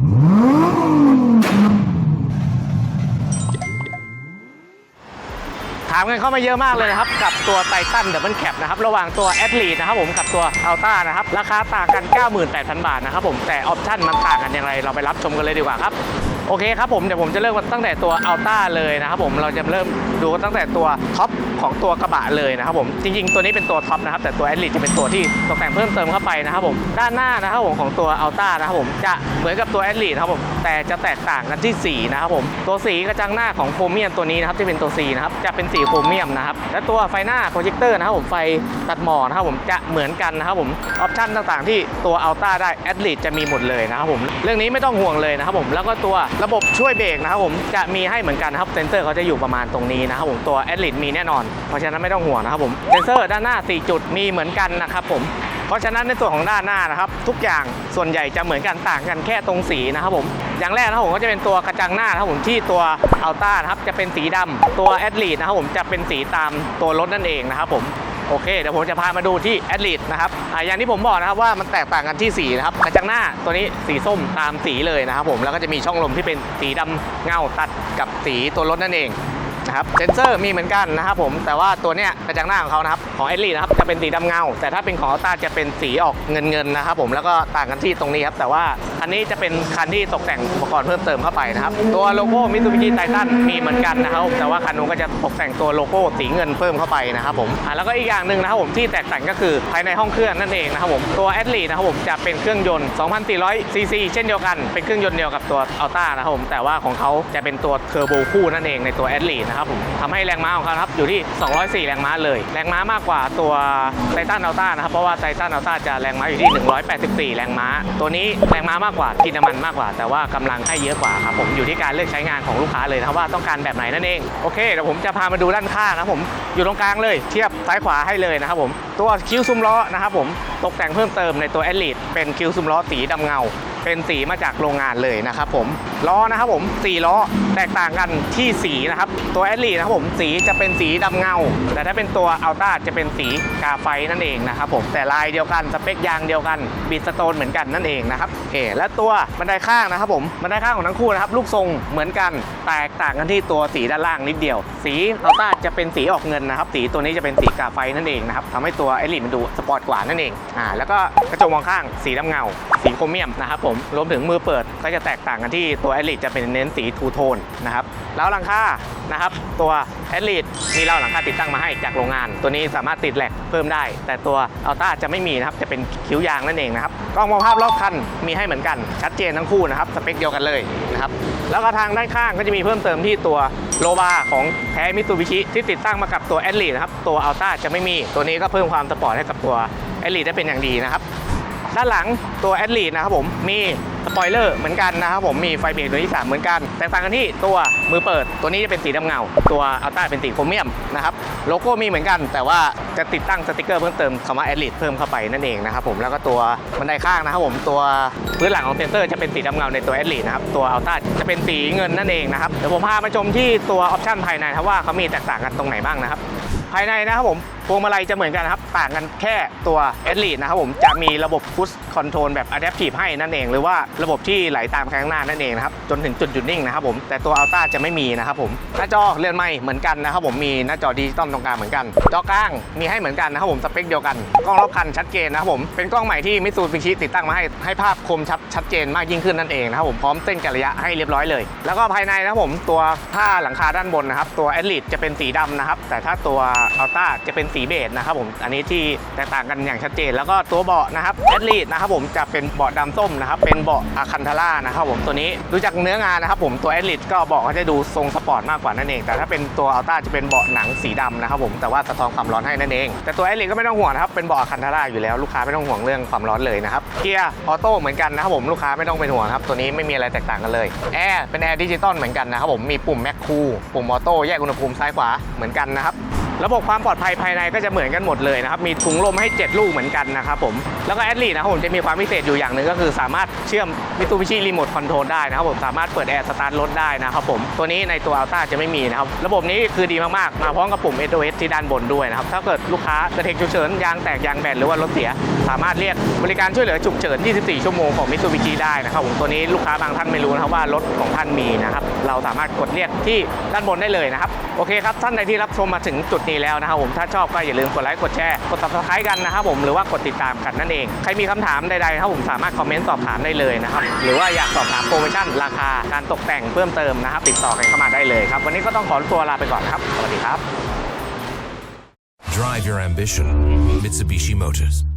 ถามกันเข้ามาเยอะมากเลยนะครับ กับตัวไททันดับเบิลแคปนะครับ ระหว่างตัวแอดลีนะครับผมกับตัวอัลต้านะครับ ราคาต่างกัน 98,000 บาทนะครับผมแต่ออปชั่นมันต่างกันอย่างไร เราไปรับชมกันเลยดีกว่าครับ โอเคครับผมเดี๋ยวผมจะเริ่มตั้งแต่ตัวอัลต้าเลยนะครับผมเราจะเริ่มดูตั้งแต่ตัวท็อปของตัวกระบะเลยนะครับผมจริง ๆ ตัวนี้เป็นตัวท็อปนะครับแต่ตัวแอดลีจะเป็นตัวที่ตกแต่งเพิ่มเติมเข้าไปนะครับผมด้านหน้านะครับผมของตัวอัลต้านะครับผมจะเหมือนกับตัวแอดลีนะครับผมแต่จะแตกต่างกันที่สีนะครับผมตัวสีกระจังหน้าของโครเมียมตัวนี้นะครับที่เป็นตัวสีนะครับจะเป็นสีโครเมียมนะครับและตัวไฟหน้าโปรเจคเตอร์นะครับผมไฟตัดหมอกนะครับผมจะเหมือนกันนะครับผมออปชั่นต่างๆ ที่ตัวอัลต้าได้แอดลีจะมีหมดเลยนะครับผมเรื่องนี้ไม่ต้องห่วงเลยนะครับผมแล้วก็ตัวระบบช่วยเบรกนะครับผมจะมีให้เหมือนกันนะครับเซนเซอร์เขาจะอยู่ประมาณตรงนี้นะครับผมตัวแอดลีมีแน่นอน เพราะฉะนั้นไม่ต้องห่วงนะครับผมเซนเซอร์ด้านหน้า 4 จุดมีเหมือนกันนะครับผมเพราะฉะนั้นในส่วนของด้านหน้านะครับ ทุกอย่างส่วนใหญ่จะเหมือนกันต่างกันแค่ตรงสีนะครับผมอย่างแรกนะครับผมก็จะเป็นตัวกระจังหน้านะครับผมที่ตัวอัลต้านะครับจะเป็นสีดำตัวแอดลีนะครับผมจะเป็นสีตามตัวรถนั่นเองนะครับผม โอเคเดี๋ยวผมจะพามาดูที่แอดลีนะครับอ่าอย่างที่ผมบอกนะครับว่ามันแตกต่างกันที่สีนะครับกระจังหน้าตัวนี้สีส้มตามสีเลยนะครับผมแล้วก็จะมีช่องลมที่เป็นสีดำเงาตัดกับสีตัวรถนั่นเอง นะครับเซนเซอร์มีเหมือนกันนะครับผมแต่ว่าตัวเนี้ยกระจังหน้าของเขานะครับของเอลลี่นะครับจะเป็นสีดำเงา แต่ถ้าเป็นของอัลต้าจะเป็นสีออกเงินเงินๆนะครับผมแล้วก็ต่างกันที่ตรงนี้ครับแต่ว่าคันนี้จะเป็นคันที่ตกแต่งอุปกรณ์เพิ่มเติมเข้าไปนะครับตัวโลโก้มิตซูบิชิไททันมีเหมือนกันนะครับแต่ว่าคันนู้นก็จะตกแต่งตัวโลโก้สีเงินเพิ่มเข้าไปนะครับผมอะแล้วก็อีกอย่างหนึ่งนะครับผมที่แตกต่างก็คือภายในห้องเครื่องนั่นเองนะครับผมตัวแอดลีนะครับผมจะเป็นเครื่องยนต์ 2,400 ซีซีเช่นเดียวกันเป็นเครื่องยนต์เดียวกับตัวอัลต้านะครับผมแต่ว่าของเขาจะเป็นตัวเทอร์โบคู่นั่นเองในตัวแอดลีนะครับผมทำให้แรงม้าของเขานะครับอยู่ที่ 204 แรงม้าเลย แรงม้ามากกว่าตัวไททันอัลต้านะครับเพราะว่าไททันอัลต้าจะแรงม้าอยู่ที่ 184 แรงม้า ตัวนี้แรงม้ามากกว่ากินน้ำมันมากกว่า แต่ว่ากำลังให้เยอะกว่าครับผมอยู่ที่การเลือกใช้งานของลูกค้าเลยนะครับว่าต้องการแบบไหนนั่นเองโอเคเดี๋ยวผมจะพามาดูด้านข้างนะครับผมอยู่ตรงกลางเลย เทียบซ้ายขวาให้เลยนะครับผมตัวคิ้วซุ้มล้อนะครับผมตกแต่งเพิ่มเติมในตัวแอดลีเป็นคิ้วซุ้มล้อสีดำเงา เป็นสีมาจากโรงงานเลยนะครับผมล้อนะครับผมสีล้อแตกต่างกันที่สีนะครับตัวแอดลีนะครับผมสีจะเป็นสีดำเงา แต่ถ้าเป็นตัวอัลต้าจะเป็นสีกาไฟนั่นเองนะครับผมแต่ลายเดียวกันสเปคยางเดียวกันบีสโตนเหมือนกันนั่นเองนะครับโอเคและตัวบันไดข้างนะครับผมบันไดข้างของทั้งคู่นะครับลูกทรงเหมือนกันแตกต่างกันที่ตัวสีด้านล่างนิดเดียว สีอัลต้าจะเป็นสีออกเงินนะครับสีตัวนี้จะเป็นสีกาไฟนั่นเองนะครับทำให้ตัวแอดลีมันดูสปอร์ตกว่านั่นเองอ่าแล้วก็กระจกมองข้างสีดำเงา สีโครเมียมนะครับผมรวมถึงมือเปิดก็จะแตกต่างกันที่ตัวแอดลีจะเป็นเน้นสีทูโทนนะครับแล้วหลังคานะครับ ตัวแอดลีมีเราหลังคาติดตั้งมาให้จากโรงงาน ตัวนี้สามารถติดแหลกเพิ่มได้ แต่ตัวอัลต้าจะไม่มีนะครับจะเป็นคิ้วยางนั่นเองนะครับกล้องมองภาพรอบคันมีให้เหมือนกันชัดเจนทั้งคู่นะครับสเปคเดียวกันเลยนะครับแล้วก็ทางด้านข้างก็จะมีเพิ่มเติมที่ตัวโลบาของแท้มิตซูบิชิที่ติดตั้งมากับตัวแอดลีนะครับตัวอัลต้าจะไม่มีตัวนี้ก็เพิ่มความสปอร์ตให้กับตัวแอดลีได้เป็นอย่างดีนะครับ ด้านหลังตัวแอดลีนะครับผมมีสปอยเลอร์เหมือนกันนะครับผมมีไฟเบรกตัวที่ 3 เหมือนกัน แตกต่างกันที่ตัวมือเปิดตัวนี้จะเป็นสีดำเงา ตัวอัลต้าเป็นสีโครเมียมนะครับโลโก้มีเหมือนกัน แต่ว่าจะติดตั้งสติกเกอร์เพิ่มเติมคำว่าแอดลีเพิ่มเข้าไปนั่นเองนะครับผมแล้วก็ตัวบันไดข้างนะครับผมตัวพื้นหลังของเซนเซอร์จะเป็นสีดำเงาในตัวแอดลีนะครับตัวอัลต้าจะเป็นสีเงินนั่นเองนะครับเดี๋ยวผมพามาชมที่ตัวออปชั่นภายในครับว่าเขามีแตกต่างกันตรงไหนบ้างนะครับภายในนะครับผม พวงมาลัยจะเหมือนกันนะครับ ต่างกันแค่ตัว a d l e นะครับผมจะมีระบบ Push Control แบบ Adaptive ให้นั่นเอง หรือว่าระบบที่ไหลตามข้างหน้านั่นเองนะครับจนถึงจุดหยุดนิ่งนะครับผมแต่ตัว Alta จะไม่มีนะครับผมหน้าจอเลื่อนไม่เหมือนกันนะครับผมมีหน้าจอดิจิตอลตรงกลางเหมือนกันจอกลางมีให้เหมือนกันนะครับผมสเปคเดียวกันกล้องรอบคันชัดเจนนะครับผมเป็นกล้องใหม่ที่มิตซูบิชิติดตั้งมาให้ให้ภาพคมชัดชัดเจนมากยิ่งขึ้นนั่นเองนะครับผมพร้อมเต้นกระยะให้เรียบร้อยเลย แล้วก็ภายในนะครับผมตัวผ้าหลังคาด้านบนนะครับตัว a d l e จะเป็นสีดำนะครับแต่ถ้าตัว Alta จะเป็นสีเบจนะครับผมอันนี้ที่แตกต่างกันอย่างชัดเจน แล้วก็ตัวเบาะนะครับ a d l e นะครับผมจะเป็นเบาะดำส้มนะครับเป็นเบาะอาคันทาร่านะครับผมตัวนี้ดูจากเนื้องานนะครับผมตัว a d l e ก็เบาะเขาจะดูทรงสปอร์ตมากกว่านั่นเอง แต่ถ้าเป็นตัว Alta จะเป็นเบาะหนังสีดำนะครับผมแต่ว่าสะท้อนความร้อนให้นั่นเอง แต่ตัว a d l e ก็ไม่ต้องห่วงนะครับเป็นเบาะอาคันทาร่าอยู่แล้วลูกค้าไม่ต้องห่วงเรื่องความร้อนเลยนะครับเกียร์ออโต้เหมือนกันนะครับผมลูกค้าไม่ต้องเป็นห่วงครับตัวนี้ไม่มีอะไรแตกต่างกันเลยแอร์เป็นแอร์ดิจิตอลเหมือนกันนะครับผมมีปุ่มแมคคูปุ่มออโต้แยกอุณหภูมิซ้ายขวาเหมือนกันนะครับ ระบบความปลอดภัยภายในก็จะเหมือนกันหมดเลยนะครับ มีถุงลมให้ 7 ลูกเหมือนกันนะครับผม แล้วก็แอดลีนะครับผมจะมีความพิเศษอยู่อย่างหนึ่งก็คือสามารถเชื่อมมิตูบิชิรีโมทคอนโทรลได้นะครับผม สามารถเปิดแอร์สตาร์ทรถได้นะครับผม ตัวนี้ในตัวอัลต้าจะไม่มีนะครับ ระบบนี้คือดีมากๆ มาพร้อมกับปุ่ม SOS ที่ด้านบนด้วยนะครับ ถ้าเกิดลูกค้าเกิดเหตุฉุกเฉินยางแตกยางแบนหรือว่ารถเสีย สามารถเรียกบริการช่วยเหลือฉุกเฉิน 24 ชั่วโมงของมิ t ูบิชิได้นะครับผม ตัวนี้ลูกค้าบางท่านไม่รู้นะครับว่ารถของท่านมีนะครับ เราสามารถกดเรียกที่ด้านบนได้เลยนะครับ โอเคครับท่านใดที่รับชมมาถึงจุดนี้แล้วนะครับผมถ้าชอบก็อย่าลืมกดไลค์กดแชร์กด subscribe กันนะครับผมหรือว่ากดติดตามกันนั่นเองใครมีคำถามใดๆครับผมสามารถคอมเมนต์สอบถามได้เลยนะครับหรือว่าอยากสอบถามโปรโมชั่นราคาการตกแต่งเพิ่มเติมนะครับติดต่อกันเข้ามาได้เลยครับวันนี้ก็ต้องขอตัวลาไปก่อนครับสวัสดีครับ Drive your ambition. Mitsubishi Motors.